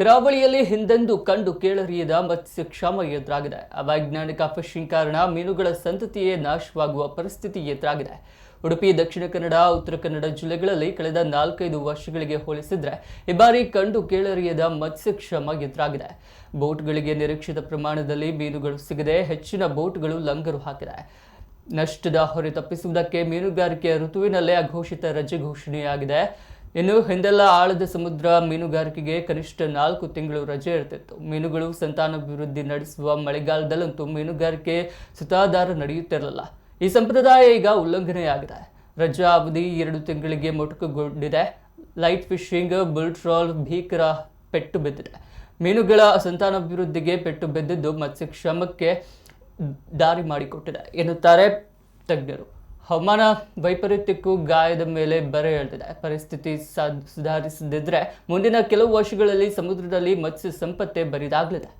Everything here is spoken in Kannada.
ಕರಾವಳಿಯಲ್ಲಿ ಹಿಂದೆಂದು ಕಂಡು ಕೇಳರಿಯದ ಮತ್ಸ್ಯ ಕ್ಷಾಮ ಎದುರಾಗಿದೆ. ಅವೈಜ್ಞಾನಿಕ ಫಿಶಿಂಗ್ ಕಾರಣ ಮೀನುಗಳ ಸಂತತಿಯೇ ನಾಶವಾಗುವ ಪರಿಸ್ಥಿತಿ ಎದುರಾಗಿದೆ. ಉಡುಪಿ, ದಕ್ಷಿಣ ಕನ್ನಡ, ಉತ್ತರ ಕನ್ನಡ ಜಿಲ್ಲೆಗಳಲ್ಲಿ ಕಳೆದ ನಾಲ್ಕೈದು ವರ್ಷಗಳಿಗೆ ಹೋಲಿಸಿದರೆ ಈ ಬಾರಿ ಕಂಡು ಕೇಳರಿಯದ ಮತ್ಸ್ಯ ಕ್ಷಾಮ ಎದುರಾಗಿದೆ. ಬೋಟ್ಗಳಿಗೆ ನಿರೀಕ್ಷಿತ ಪ್ರಮಾಣದಲ್ಲಿ ಮೀನುಗಳು ಸಿಗದೆ ಹೆಚ್ಚಿನ ಬೋಟ್ಗಳು ಲಂಗರು ಹಾಕಿದೆ. ನಷ್ಟದ ಹೊರೆ ತಪ್ಪಿಸುವುದಕ್ಕೆ ಮೀನುಗಾರಿಕೆಯ ಋತುವಿನಲ್ಲೇ ಅಘೋಷಿತ ರಜೆ ಘೋಷಣೆಯಾಗಿದೆ. ಇನ್ನು ಹಿಂದೆಲ್ಲ ಆಳದ ಸಮುದ್ರ ಮೀನುಗಾರಿಕೆಗೆ ಕನಿಷ್ಠ ನಾಲ್ಕು ತಿಂಗಳು ರಜೆ ಇರ್ತಿತ್ತು. ಮೀನುಗಳು ಸಂತಾನಾಭಿವೃದ್ಧಿ ನಡೆಸುವ ಮಳೆಗಾಲದಲ್ಲಂತೂ ಮೀನುಗಾರಿಕೆ ಸುತಾದಾರ ನಡೆಯುತ್ತಿರಲಿಲ್ಲ. ಈ ಸಂಪ್ರದಾಯ ಈಗ ಉಲ್ಲಂಘನೆಯಾಗಿದೆ. ರಜಾ ಅವಧಿ ಎರಡು ತಿಂಗಳಿಗೆ ಮೊಟಕುಗೊಂಡಿದೆ. ಲೈಟ್ ಫಿಶಿಂಗ್ ಬುಲ್ಟ್ರಾಲ್ ಭೀಕರ ಪೆಟ್ಟು ಬಿದ್ದಿದೆ. ಮೀನುಗಳ ಸಂತಾನಾಭಿವೃದ್ಧಿಗೆ ಪೆಟ್ಟು ಬಿದ್ದಿದ್ದು ಮತ್ಸ್ಯಕ್ಷಮಕ್ಕೆ ದಾರಿ ಮಾಡಿಕೊಟ್ಟಿದೆ ಎನ್ನುತ್ತಾರೆ ತಜ್ಞರು. ಹವಾಮಾನ ವೈಪರೀತ್ಯಕ್ಕೂ ಗಾಯದ ಮೇಲೆ ಬರೆ ಹೇಳ್ತಿದೆ. ಪರಿಸ್ಥಿತಿ ಸುಧಾರಿಸದಿದ್ರೆ ಮುಂದಿನ ಕೆಲವು ವರ್ಷಗಳಲ್ಲಿ ಸಮುದ್ರದಲ್ಲಿ ಮತ್ಸ್ಯ ಸಂಪತ್ತೆ ಬರಿದಾಗಲಿದೆ.